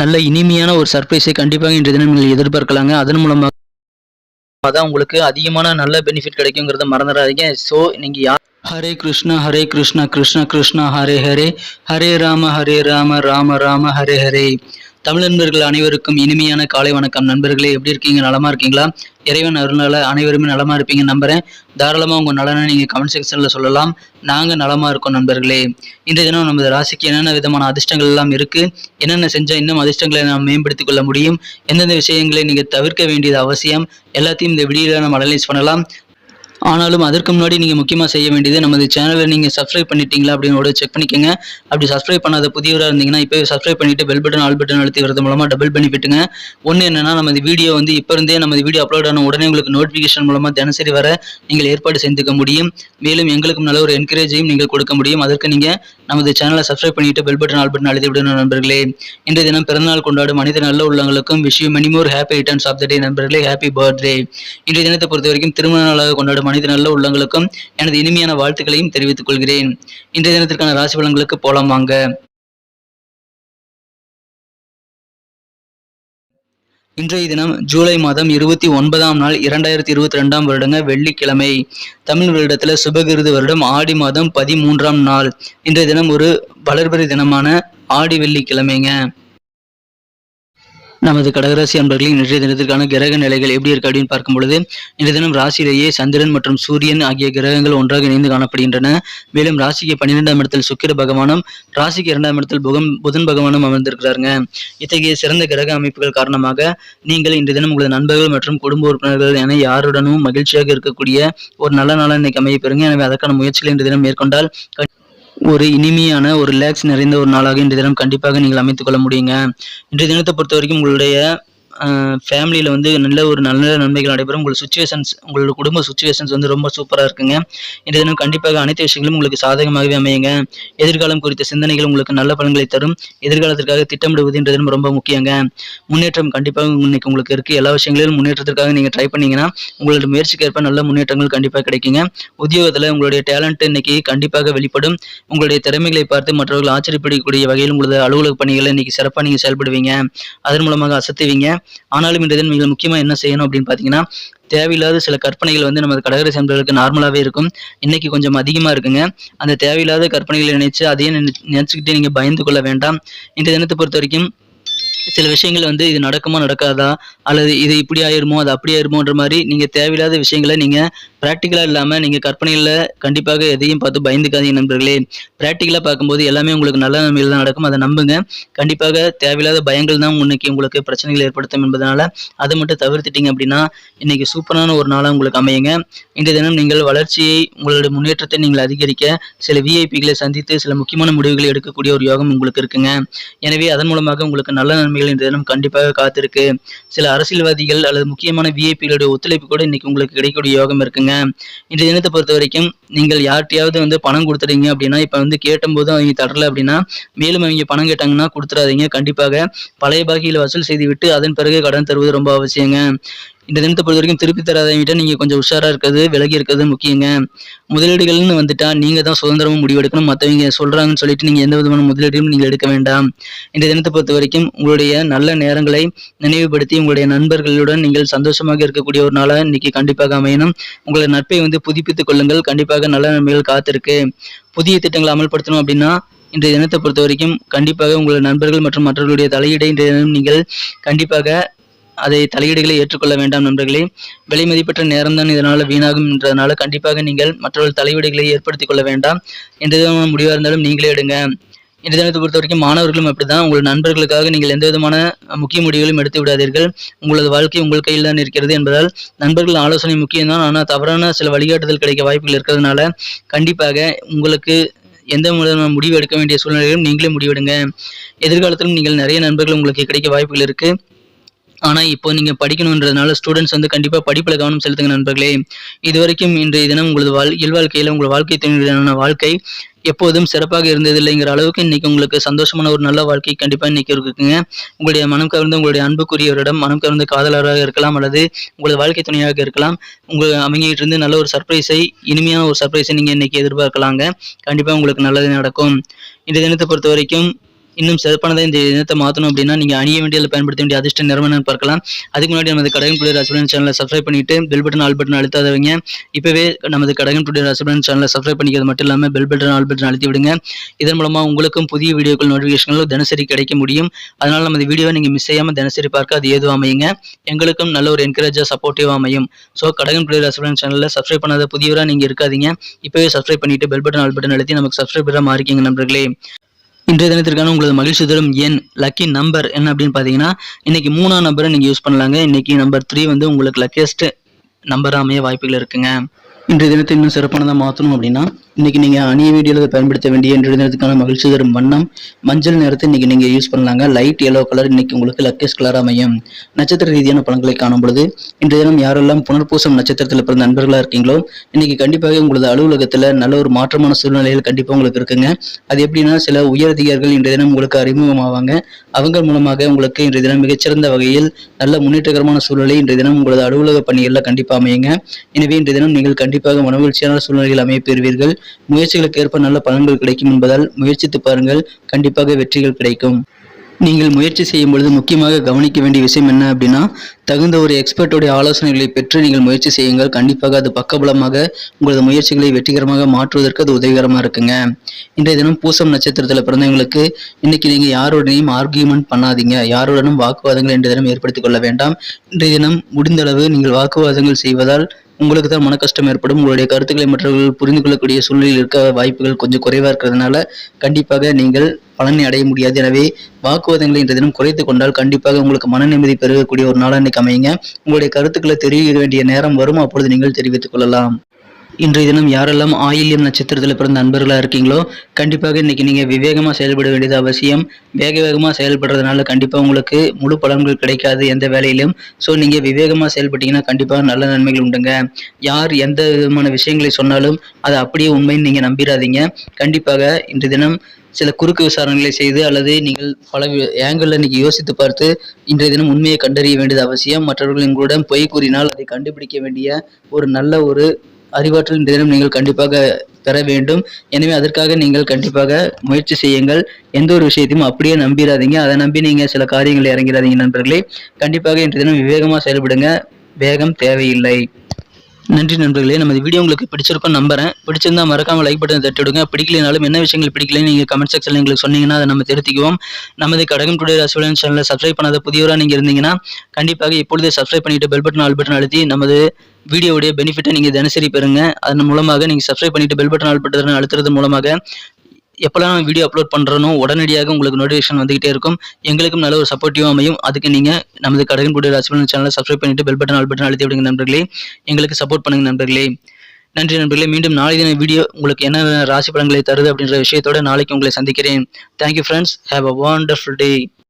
நல்ல இனிமையான ஒரு சர்ப்ரைஸை கண்டிப்பாக இன்றைய தினம் நீங்கள் எதிர்பார்க்கலாங்க. அதன் மூலமாக அதான் உங்களுக்கு அதிகமான நல்ல பெனிஃபிட் கிடைக்குங்கிறத மறந்துடாதீங்க. ஸோ நீங்கள் யார் ஹரே கிருஷ்ணா ஹரே கிருஷ்ணா கிருஷ்ணா கிருஷ்ணா ஹரே ஹரே. ஹரே ராம ஹரே ராம ராம ராம ஹரே ஹரே. தமிழ் நண்பர்கள் அனைவருக்கும் இனிமையான காலை வணக்கம். நண்பர்களே எப்படி இருக்கீங்க? நலமா இருக்கீங்களா? இறைவன் அருளால அனைவருமே நலமா இருப்பீங்க நம்புறேன். தாராளமா உங்க நலனை நீங்க கமெண்ட் செக்ஷன்ல சொல்லலாம். நாங்க நலமா இருக்கோம் நண்பர்களே. இன்றைய தினம் நமது ராசிக்கு என்னென்ன விதமான அதிர்ஷ்டங்கள் எல்லாம் இருக்கு? என்னென்ன செஞ்சா இன்னும் அதிர்ஷ்டங்களை நாம் மேம்படுத்திக் கொள்ள முடியும்? எந்தெந்த விஷயங்களை நீங்க தவிர்க்க வேண்டியது அவசியம்? எல்லாத்தையும் இந்த வீடியோல நம்ம அனலைஸ் பண்ணலாம். ஆனாலும் அதற்கு முன்னாடி நீங்கள் முக்கியமாக செய்ய வேண்டியது நமது சேனலை நீங்கள் சப்ஸ்கிரைப் பண்ணிட்டீங்களா அப்படின்னு செக் பண்ணிக்கோங்க. அப்படி சப்ஸ்கிரைப் பண்ணாத புதியவராக இருந்தீங்கன்னா இப்போ சப்ஸ்கிரைப் பண்ணிட்டு பெல் பட்டன் ஆல் பட்டன் அழுத்தி வரது மூலமாக டபுள் பெனிஃபிட்டுங்க ஒன்று என்னென்னா நமது வீடியோ வந்து இப்போ இருந்தே நமது வீடியோ அப்லோட் ஆன உடனே உங்களுக்கு நோட்டிஃபிகேஷன் மூலமாக தினசரி வர நீங்கள் ஏற்பாடு செஞ்சுக்க முடியும். மேலும் எங்களுக்கும் நல்ல ஒரு என்கரேஜையும் நீங்கள் கொடுக்க முடியும். அதற்கு நீங்கள் நமது சேனலை சப்ஸ்கிரைப் பண்ணிட்டு பெல் பட்டன் ஆல் பட்டன் அழுத்தி விடணும் நண்பர்களே. இன்றைய தினம் பிறந்தநாள் கொண்டாடும் மனித நல்ல உள்ளவங்களுக்கும் விஷயம் many more many more happy returns of the day நண்பர்களே. ஹாப்பி பர்த்டே இன்றைய தினத்தை பொறுத்த வரைக்கும் திருமண நாளாக கொண்டாடும் மனித நல்ல உள்ளங்களுக்கும் எனது இனிமையான வாழ்த்துக்களையும் தெரிவித்துக் கொள்கிறேன். இன்றைய தினத்திற்கான ராசி பலன்களுக்கு போலாம் வாங்க. இன்றைய தினம் ஜூலை மாதம் இருபத்தி ஒன்பதாம் நாள் இரண்டாயிரத்தி இருபத்தி ரெண்டாம் வருடங்க வெள்ளிக்கிழமை. தமிழ் வருடத்துல சுபகிருது வருடம் ஆடி மாதம் பதிமூன்றாம் நாள். இன்றைய தினம் ஒரு வளர்பிறை தினமான ஆடி வெள்ளிக்கிழமைங்க. நமது கடகராசி அன்பர்களின் இன்றைய தினத்திற்கான கிரக நிலைகள் எப்படி இருக்கு அப்படின்னு பார்க்கும் பொழுது இன்றைய தினம் ராசியிலேயே சந்திரன் மற்றும் சூரியன் ஆகிய கிரகங்கள் ஒன்றாக இணைந்து காணப்படுகின்றன. மேலும் ராசிக்கு பன்னிரெண்டாம் இடத்தில் சுக்கிர பகவானும் ராசிக்கு இரண்டாம் இடத்தில் புகம் புதன் பகவானும் அமர்ந்திருக்கிறாருங்க. இத்தகைய சிறந்த கிரக அமைப்புகள் காரணமாக நீங்கள் இன்றைய தினம் உங்களது நண்பர்கள் மற்றும் குடும்ப உறுப்பினர்கள் என யாருடனும் மகிழ்ச்சியாக இருக்கக்கூடிய ஒரு நல்ல நாளாக இன்னைக்கு அமைய பெறுங்க. எனவே அதற்கான முயற்சிகளை இன்றைய தினம் மேற்கொண்டால் ஒரு இனிமையான ஒரு ரிலாக்ஸ் நிறைந்த ஒரு நாளாக இன்றைய தினம் கண்டிப்பாக நீங்கள் அமைத்துக்கொள்ள முடியுங்க. இன்றைய தினத்தை பொறுத்த வரைக்கும் உங்களுடைய ஃபேமிலியில் வந்து நல்ல ஒரு நல்ல நன்மைகள் நடைபெறும். உங்கள் சுச்சுவேஷன்ஸ் உங்களோட குடும்ப சுச்சுவேஷன்ஸ் வந்து ரொம்ப சூப்பராக இருக்குங்க. இந்த தினம் கண்டிப்பாக அனைத்து விஷயங்களும் உங்களுக்கு சாதகமாகவே அமையுங்க. எதிர்காலம் குறித்த சிந்தனைகள் உங்களுக்கு நல்ல பலன்களை தரும். எதிர்காலத்திற்காக திட்டமிடுவதுன்றது தினம் ரொம்ப முக்கியங்க. முன்னேற்றம் கண்டிப்பாக இன்னைக்கு உங்களுக்கு இருக்குது எல்லா விஷயங்களிலும் முன்னேற்றத்திற்காக நீங்கள் ட்ரை பண்ணீங்கன்னா உங்களோட முயற்சிக்கு ஏற்ப நல்ல முன்னேற்றங்கள் கண்டிப்பாக கிடைக்குங்க. உத்தியோகத்தில் உங்களுடைய டேலண்ட் இன்னைக்கு கண்டிப்பாக வெளிப்படும். உங்களுடைய திறமைகளை பார்த்து மற்றவர்கள் ஆச்சரியப்படக்கூடிய வகையில் உங்களது அலுவலக பணிகளை இன்னைக்கு சிறப்பாக நீங்கள் செயல்படுவீங்க. அதன் மூலமாக அசத்துவீங்க. ஆனாலும் இந்த தினம் மிக முக்கியமாக என்ன செய்யணும் அப்படின்னு பார்த்தீங்கன்னா தேவையில்லாத சில கற்பனைகள் வந்து நமது கடகரை சேர்ந்தவர்களுக்கு நார்மலாகவே இருக்கும். இன்னைக்கு கொஞ்சம் அதிகமாக இருக்குங்க. அந்த தேவையில்லாத கற்பனைகளை நினைச்சு அதையே நினைச்சுக்கிட்டே நீங்கள் பயந்து கொள்ள வேண்டாம். இந்த தினத்தை பொறுத்த வரைக்கும் சில விஷயங்கள் வந்து இது நடக்குமா நடக்காதா? அல்லது இது இப்படி ஆயிருமோ அது அப்படி ஆயிருமோன்ற மாதிரி நீங்கள் தேவையில்லாத விஷயங்களை நீங்கள் ப்ராக்டிக்கலாக இல்லாமல் நீங்கள் கற்பனையில் கண்டிப்பாக எதையும் பார்த்து பயந்துக்காதீங்க நண்பர்களே. ப்ராக்டிக்கலாக பார்க்கும்போது எல்லாமே உங்களுக்கு நல்ல நன்மையில் தான் நடக்கும். அதை நம்புங்க. கண்டிப்பாக தேவையில்லாத பயங்கள் தான் இன்னைக்கு உங்களுக்கு பிரச்சனைகள் ஏற்படுத்தும் என்பதனால அதை மட்டும் தவிர்த்துட்டீங்க அப்படின்னா இன்னைக்கு சூப்பரான ஒரு நாளாக உங்களுக்கு அமையுங்க. இன்றைய தினம் நீங்கள் வளர்ச்சியை உங்களுடைய முன்னேற்றத்தை நீங்கள் அதிகரிக்க சில விஐபிகளை சந்தித்து சில முக்கியமான முடிவுகளை எடுக்கக்கூடிய ஒரு யோகம் உங்களுக்கு இருக்குங்க. எனவே அதன் மூலமாக உங்களுக்கு நல்ல நன்மைகள் இன்றைய தினம் கண்டிப்பாக காத்திருக்கு. சில அரசியல்வாதிகள் அல்லது முக்கியமான விஐபிகளுடைய ஒத்துழைப்பு கூட இன்னைக்கு உங்களுக்கு கிடைக்கக்கூடிய யோகம் இருக்குங்க. இன்றைய தினத்தை பொறுத்த வரைக்கும் நீங்கள் யார்கிட்டயாவது வந்து பணம் கொடுத்துறீங்க அப்படின்னா இப்போ வந்து கேட்டும்போது அவங்க தரல அப்படின்னா மேலும் அவங்க பணம் கேட்டாங்கன்னா கொடுத்துறாதீங்க. கண்டிப்பாக பழைய பாகியில் வசூல் செய்து விட்டு அதன் பிறகு கடன் தருவது ரொம்ப அவசியங்க. இந்த தினத்தை பொறுத்த வரைக்கும் திருப்பி தராதவங்கிட்ட நீங்கள் கொஞ்சம் உஷாராக இருக்கிறது விலகி இருக்கிறது முக்கியங்க. முதலீடுகள்னு வந்துட்டா நீங்கள் தான் சுதந்திரமும் முடிவெடுக்கணும். மற்றவங்க சொல்கிறாங்கன்னு சொல்லிட்டு நீங்கள் எந்த விதமான முதலீடும் நீங்கள் எடுக்க வேண்டாம். இந்த தினத்தை பொறுத்த வரைக்கும் உங்களுடைய நல்ல நேரங்களை நினைவுபடுத்தி உங்களுடைய நண்பர்களுடன் நீங்கள் சந்தோஷமாக இருக்கக்கூடிய ஒரு நாளாக இன்னைக்கு கண்டிப்பாக அமையணும். உங்களுடைய நட்பை வந்து புதுப்பித்துக் கொள்ளுங்கள். கண்டிப்பாக நல்ல நன்மைகள் காத்திருக்கு. புதிய திட்டங்களை அமல்படுத்தணும் அப்படின்னா இன்றைய தினத்தை பொறுத்த வரைக்கும் கண்டிப்பாக உங்களுடைய நண்பர்கள் மற்றும் மற்றவர்களுடைய தலையீடை இன்றைய தினம் நீங்கள் கண்டிப்பாக அதை தலையீடுகளை ஏற்றுக்கொள்ள வேண்டாம் நண்பர்களே. விலை மதிப்பற்ற நேரம் தான் இதனால் வீணாகும் என்றதுனால கண்டிப்பாக நீங்கள் மற்றவர்கள் தலையீடுகளை ஏற்படுத்திக் கொள்ள வேண்டாம். எந்த விதமான முடிவாக இருந்தாலும் நீங்களே எடுங்க. இந்த தினத்தை பொறுத்த வரைக்கும் மாணவர்களும் அப்படிதான் உங்கள் நண்பர்களுக்காக நீங்கள் எந்த விதமான முக்கிய முடிவுகளும் எடுத்து விடாதீர்கள். உங்களது வாழ்க்கை உங்கள் கையில் தான் இருக்கிறது என்பதால் நண்பர்கள் ஆலோசனை முக்கியம்தான். ஆனால் தவறான சில வழிகாட்டுதல் கிடைக்க வாய்ப்புகள் இருக்கிறதுனால கண்டிப்பாக உங்களுக்கு எந்த விதமான முடிவு எடுக்க வேண்டிய சூழ்நிலையிலும் நீங்களே முடிவெடுங்க. எதிர்காலத்திலும் நீங்கள் நிறைய நண்பர்கள் உங்களுக்கு கிடைக்க வாய்ப்புகள் இருக்குது ஆனால் இப்போ நீங்கள் படிக்கணுன்றதுனால ஸ்டூடெண்ட்ஸ் வந்து கண்டிப்பாக படிப்பில் கவனம் செலுத்துங்க நண்பர்களே. இது வரைக்கும் இன்றைய தினம் உங்களது வாழ் இல்வாழ்க்கையில் உங்கள் வாழ்க்கை துணையுடனான வாழ்க்கை எப்போதும் சிறப்பாக இருந்ததில்லைங்கிற அளவுக்கு இன்னைக்கு உங்களுக்கு சந்தோஷமான ஒரு நல்ல வாழ்க்கை கண்டிப்பாக இன்னைக்கு இருக்குங்க. உங்களுடைய மனம் கவர்ந்த உங்களுடைய அன்புக்குரியவரிடம் மனம் கவர்ந்து காதலராக இருக்கலாம் அல்லது உங்களது வாழ்க்கை துணையாக இருக்கலாம். உங்கள் அவங்ககிட்ட இருந்து நல்ல ஒரு சர்ப்ரைஸை இனிமையான ஒரு சர்ப்ரைஸை நீங்கள் இன்னைக்கு எதிர்பார்க்கலாங்க. கண்டிப்பாக உங்களுக்கு நல்லது நடக்கும். இந்த தினத்தை பொறுத்த வரைக்கும் இன்னும் சிறப்பானதை இந்த இனத்தை மாற்றணும் அப்படின்னா நீங்கள் அணிய வேண்டியதில் பயன்படுத்த வேண்டிய அதிர்ஷ்ட நிறுவனம் பார்க்கலாம். அதுக்கு முன்னாடி நமது கடகம் டுடே ராசிபலன் சேனலை சப்ஸ்கிரைப் பண்ணிட்டு பெல் பட்டன் ஆல் பட்டன் அழுத்தாதவங்க. இப்போவே நமது கடகம் டுடே ராசிபலன் சேனலை சப்ஸ்கிரைப் பண்ணிக்கிறது மட்டும் இல்லாமல் பெல் பட்டன் ஆல் பட்டன் அழுத்தி விடுங்க. இதன் மூலமாக உங்களுக்கும் புதிய வீடியோக்கள் நோட்டிஃபிகேஷன்கள் தினசரி கிடைக்க முடியும். அதனால் நமது வீடியோவை நீங்கள் மிஸ் செய்யாமல் தினசரி பார்க்க அது ஏதுவாக அமையுங்க. எங்களுக்கும் நல்ல ஒரு என்கரேஜாக சப்போர்ட்டிவாக அமையும். ஸோ கடகம் டுடே ராசிபலன் சேனலில் சப்ஸ்கிரைப் பண்ணாத புதியவராக நீங்கள் இருக்காதீங்க. இப்போவே சப்ஸ்கிரைப் பண்ணிட்டு பெல் பட்டன் ஆல் பட்டன் அழுத்தி நமக்கு சப்ஸ்கிரைபராக மாறிக்கிங்க நண்பர்களே. இன்றைய தினத்திற்கான உங்களது மகிழ்ச்சி தரும் எண் லக்கி நம்பர் என்ன அப்படின்னு பார்த்தீங்கன்னா இன்னைக்கு மூணாம் நம்பரை நீங்கள் யூஸ் பண்ணலாங்க. இன்னைக்கு நம்பர் த்ரீ வந்து உங்களுக்கு லக்கியஸ்ட் நம்பர் அமைய வாய்ப்புகள் இருக்குங்க. இன்றைய தினத்தை இன்னும் சிறப்பானதாக மாற்றணும் அப்படின்னா இன்னைக்கு நீங்கள் அணிய வீடியோவில் பயன்படுத்த வேண்டிய இன்றைய தினத்துக்கான மகிழ்ச்சி தரும் வண்ணம் மஞ்சள் நிறத்தை இன்னைக்கு நீங்கள் யூஸ் பண்ணலாங்க. லைட் எல்லோ கலர் இன்னைக்கு உங்களுக்கு லக்கேஸ் கலர் அமையும். நட்சத்திர ரீதியான பலன்களை காணும் பொழுது இன்றைய தினம் யாரெல்லாம் புனர்பூசம் நட்சத்திரத்தில் பிறந்த நண்பர்களாக இருக்கீங்களோ இன்னைக்கு கண்டிப்பாக உங்களது அலுவலகத்தில் நல்ல ஒரு மாற்றமான சூழ்நிலைகள் கண்டிப்பாக உங்களுக்கு இருக்குங்க. அது எப்படின்னா சில உயரதிகாரிகள் இன்றைய தினம் உங்களுக்கு அறிமுகமாவாங்க. அவங்க மூலமாக உங்களுக்கு இன்றைய தினம் மிகச்சிறந்த வகையில் நல்ல முன்னேற்றகரமான சூழ்நிலை இன்றைய தினம் உங்களது அலுவலக பணிகளில் கண்டிப்பாக அமையுங்க. எனவே இன்றைய தினம் நீங்கள் கண்டிப்பாக மனவீழ்ச்சியான சூழ்நிலைகள் அமைய பெறுவீர்கள் முயற்சிகளுக்கு ஏற்ப நல்ல பலன்கள் கிடைக்கும் என்பதால் முயற்சித்து பாருங்கள். கண்டிப்பாக வெற்றிகள் கிடைக்கும். நீங்கள் முயற்சி செய்யும் பொழுது முக்கியமாக கவனிக்க வேண்டிய விஷயம் என்ன அப்படின்னா தகுந்த ஒரு எக்ஸ்பர்ட்டுடைய ஆலோசனைகளை பெற்று நீங்கள் முயற்சி செய்யுங்கள். கண்டிப்பாக அது பக்கபலமாக உங்களது முயற்சிகளை வெற்றிகரமாக மாற்றுவதற்கு அது உதவிகரமாக இருக்குங்க. இன்றைய தினம் பூசம் நட்சத்திரத்தில் பிறந்தவங்களுக்கு இன்னைக்கு நீங்கள் யாருடனையும் ஆர்கியூமெண்ட் பண்ணாதீங்க. யாருடனும் வாக்குவாதங்கள் இன்றைய தினம் ஏற்படுத்திக் கொள்ள வேண்டாம். இன்றைய தினம் முடிந்தளவு நீங்கள் வாக்குவாதங்கள் செய்வதால் உங்களுக்கு தான் மன கஷ்டம் ஏற்படும். உங்களுடைய கருத்துக்களை மற்றவர்கள் புரிந்து கொள்ளக்கூடிய சூழ்நிலையில் இருக்க வாய்ப்புகள் கொஞ்சம் குறைவாக இருக்கிறதுனால கண்டிப்பாக நீங்கள் பலனை அடைய முடியாது. எனவே வாக்குவாதங்களை இன்றைய தினம் குறைத்து கொண்டால் கண்டிப்பாக உங்களுக்கு மன நிம்மதி பெருகக்கூடிய ஒரு நாளாக இன்னைக்கு அமையுங்க. உங்களுடைய கருத்துக்களை தெரிவிக்க வேண்டிய நேரம் வரும்? அப்பொழுது நீங்கள் தெரிவித்துக் கொள்ளலாம். இன்றைய தினம் யாரெல்லாம் ஆயில்யம் நட்சத்திரத்தில் பிறந்த நண்பர்களாக இருக்கீங்களோ கண்டிப்பாக இன்றைக்கி நீங்கள் விவேகமாக செயல்பட வேண்டியது அவசியம். வேக வேகமாக செயல்படுறதுனால கண்டிப்பாக உங்களுக்கு முழு பலன்கள் கிடைக்காது எந்த வேலையிலும். ஸோ நீங்கள் விவேகமாக செயல்பட்டீங்கன்னா கண்டிப்பாக நல்ல நன்மைகள் உண்டுங்க. யார் எந்த விதமான விஷயங்களை சொன்னாலும் அதை அப்படியே உண்மைன்னு நீங்கள் நம்பிடாதீங்க கண்டிப்பாக இன்றைய தினம் சில குறுக்கு விசாரணைகளை செய்து அல்லது நீங்கள் பல ஏங்கிளில் இன்னைக்கு யோசித்து பார்த்து இன்றைய தினம் உண்மையை கண்டறிய வேண்டியது அவசியம். மற்றவர்கள் உங்களிடம் பொய் கூறினால் அதை கண்டுபிடிக்க வேண்டிய ஒரு நல்ல ஒரு அறிவாற்றல் இந்த தினம் நீங்கள் கண்டிப்பாக பெற வேண்டும். எனவே அதற்காக நீங்கள் கண்டிப்பாக முயற்சி செய்யுங்கள். எந்த ஒரு விஷயத்தையும் அப்படியே நம்பிடாதீங்க அதை நம்பி நீங்கள் சில காரியங்களை இறங்கிடாதீங்க நண்பர்களே. கண்டிப்பாக இன்றைய தினம் விவேகமாக செயல்படுங்க. வேகம் தேவையில்லை. நன்றி நண்பர்களே நமது வீடியோ உங்களுக்கு பிடிச்சிருக்கும் நம்புறேன். பிடிச்சிருந்தா மறக்காம லைக் பட்டன் தட்டி விடுங்க. பிடிக்கலைனாலும் என்ன விஷயங்கள் பிடிக்கலன்னு நீங்கள் கமெண்ட் செக்ஷன் எங்களுக்கு சொன்னீங்கன்னா அதை நம்ம திருத்திக்குவோம். நமது கடகம் டுடே ராசிவலன் சேனலை சப்ஸ்கிரைப் பண்ணாத புதியவராக நீங்கள் இருந்தீங்கன்னா கண்டிப்பாக இப்பொழுதே சப்ஸ்கிரைப் பண்ணிட்டு பெல் பட்டன் ஆல் பட்டன் அழுத்தி நமது வீடியோவுடைய பெனிஃபிட்டை நீங்கள் தினசரி பெறுங்க. அதன் மூலமாக நீங்கள் சப்ஸ்கிரைப் பண்ணிட்டு பெல் பட்டன் ஆல் பட்டன் அழுத்துறது மூலமாக எப்போல்லாம் வீடியோ அப்லோட் பண்ணுறனோ உடனடியாக உங்களுக்கு நோட்டிஃபிகேஷன் வந்துகிட்டே இருக்கும். எங்களுக்கும் நல்ல ஒரு சப்போர்ட்டிவாக அமையும். அதுக்கு நீங்கள் நமது கடகன் குடி ராசிபலன் சேனலை சப்ஸ்கிரைப் பண்ணிட்டு பெல் பட்டன் ஆல் பட்டன் அழுத்தி விடுங்க நண்பர்களே. எங்களுக்கு சப்போர்ட் பண்ணுங்க நண்பர்களே. நன்றி நண்பர்களே. மீண்டும் நாளை தின வீடியோ உங்களுக்கு என்ன ராசி பலன்களை தருது அப்படின்ற விஷயத்தோட நாளைக்கு உங்களை சந்திக்கிறேன். Thank you friends have a wonderful day